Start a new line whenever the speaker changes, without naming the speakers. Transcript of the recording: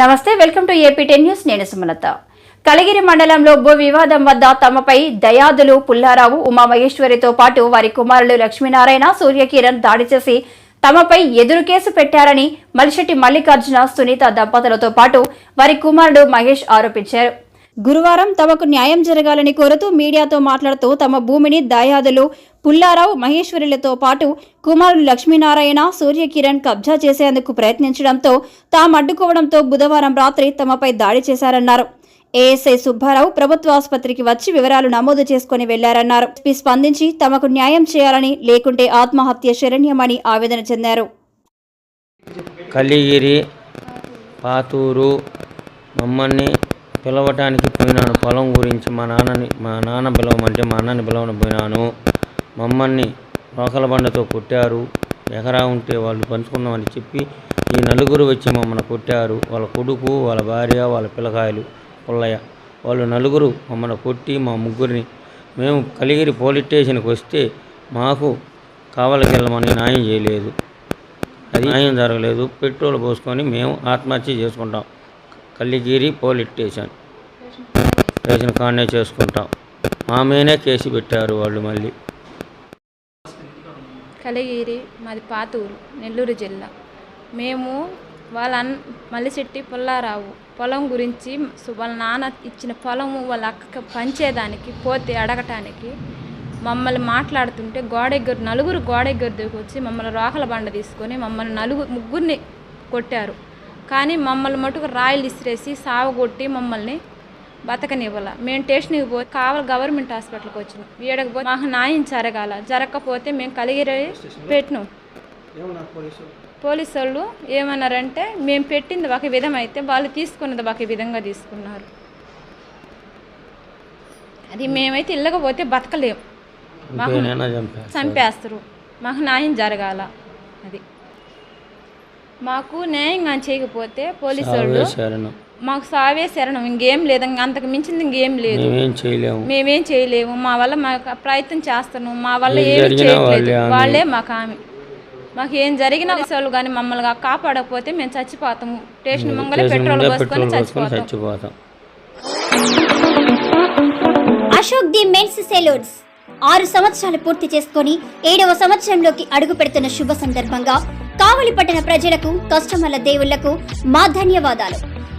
నమస్తే welcome to AP ten news. నేను సుమలత. కలిగిరి మండలంలో భూ వివాదం వద్ద తమపై దయాదులు పుల్లారావు ఉమామహేశ్వరితో పాటు వారి కుమారులు లక్ష్మీనారాయణ సూర్యకిరణ్ దాడి చేసి తమపై ఎదురు కేసు పెట్టారని మలిశెట్టి మల్లికార్జున సునీత దంపతులతో పాటు వారి కుమారుడు మహేష్ ఆరోపించారు. గురువారం తమకు న్యాయం జరగాలని కోరుతూ మీడియాతో మాట్లాడుతూ తమ భూమిని దయాదులు పుల్లారావు మహేశ్వరులతో పాటు కుమారుడు లక్ష్మీనారాయణ సూర్యకిరణ్ కబ్జా చేసేందుకు ప్రయత్నించడంతో తాము అడ్డుకోవడంతో బుధవారం రాత్రి తమపై దాడి చేశారన్నారు. ఏఎస్ఐ సుబ్బారావు ప్రభుత్వ ఆసుపత్రికి వచ్చి వివరాలు నమోదు చేసుకుని వెళ్ళారన్నారు. స్పందించి తమకు న్యాయం చేయాలని లేకుంటే ఆత్మహత్య శరణ్యమని ఆవేదన చెందారు.
కలిగిరి పాతూరు మమ్మల్ని పిలవటానికి పోయినాను పొలం గురించి మా నాన్నని మా నాన్న పిలవమంటే మా అన్నని పిలవని పోయినాను. మమ్మల్ని రోకల బండతో కొట్టారు. ఎకరా ఉంటే వాళ్ళు పంచుకున్నామని చెప్పి ఈ నలుగురు వచ్చి మమ్మల్ని కొట్టారు. వాళ్ళ కొడుకు వాళ్ళ భార్య వాళ్ళ పిల్లకాయలు పుల్లయ్య. వాళ్ళు నలుగురు మమ్మల్ని కొట్టి మా ముగ్గురిని మేము కలిగిరి పోలీస్ స్టేషన్కి వస్తే మాకు కావలికి న్యాయం చేయలేదు. అది న్యాయం జరగలేదు. పెట్రోల్ పోసుకొని మేము ఆత్మహత్య చేసుకుంటాం. కల్లిగిరి పోలీస్ స్టేషన్. రేషన్ కాడనే చేసుకుంటాం. మా మీనే కేసు పెట్టారు వాళ్ళు మళ్ళీ.
కలిగిరి మాది పాతూరు నెల్లూరు జిల్లా. మేము వాళ్ళ అన్ మల్లిశెట్టి పుల్లారావు పొలం గురించి వాళ్ళ నాన్న ఇచ్చిన పొలము వాళ్ళ అక్కకి పంచేదానికి పోతే అడగటానికి మమ్మల్ని మాట్లాడుతుంటే గోడెగ్గరు నలుగురు గోడెగ్గరు దిగి వచ్చి మమ్మల్ని రోకల బండ తీసుకొని మమ్మల్ని నలుగురు ముగ్గురిని కొట్టారు. కానీ మమ్మల్ని మటుకు రాయలు ఇసిరేసి సావగొట్టి మమ్మల్ని బతకనివ్వాల. మేము స్టేషన్కి పోతే కావాలి గవర్నమెంట్ హాస్పిటల్కి వచ్చినాం. వీడకి పోతే మాకు న్యాయం జరగాల. జరగకపోతే మేము కలిగిరి పెట్టినాం. పోలీసు? వాళ్ళు ఏమన్నారంటే మేము పెట్టింది ఒక విధం అయితే వాళ్ళు తీసుకున్నది ఒక విధంగా తీసుకున్నారు. అది మేమైతే ఇళ్ళకపోతే బతకలేం. మాకు
చంపేస్తారు.
మాకు న్యాయం జరగాల. అది. మాకు న్యాయంగా చేయకపోతే పోలీసు వాళ్ళు మాకు సావే శరణం. ఇంకేం లేదు. అంతకు మించింది ఇంకేం లేదు.
మేమేం చేయలేము.
మేమేం చేయలేము. మా వల్ల మాకు ప్రయత్నం చేస్తున్నాం. మా వల్ల
ఏం
ఏమి చేయట్లేదు.
వాళ్ళే
మాకు ఆమె. మాకు ఏం జరిగినా వాళ్ళు కానీ మమ్మల్ని కాపాడకపోతే మేము చచ్చిపోతాము. స్టేషన్ ముంగలే
స్టేషన్
పెట్రోల్ పోసుకొని చచ్చిపోతాం.
Ashok the men's saloons. ఆరు సంవత్సరాలు పూర్తి చేసుకొని ఏడవ సంవత్సరంలోకి అడుగు పెడుతున్న శుభ సందర్భంగా కావలి పట్టణ ప్రజలకు కస్టమర్ల దేవుళ్ళకు మా ధన్యవాదాలు.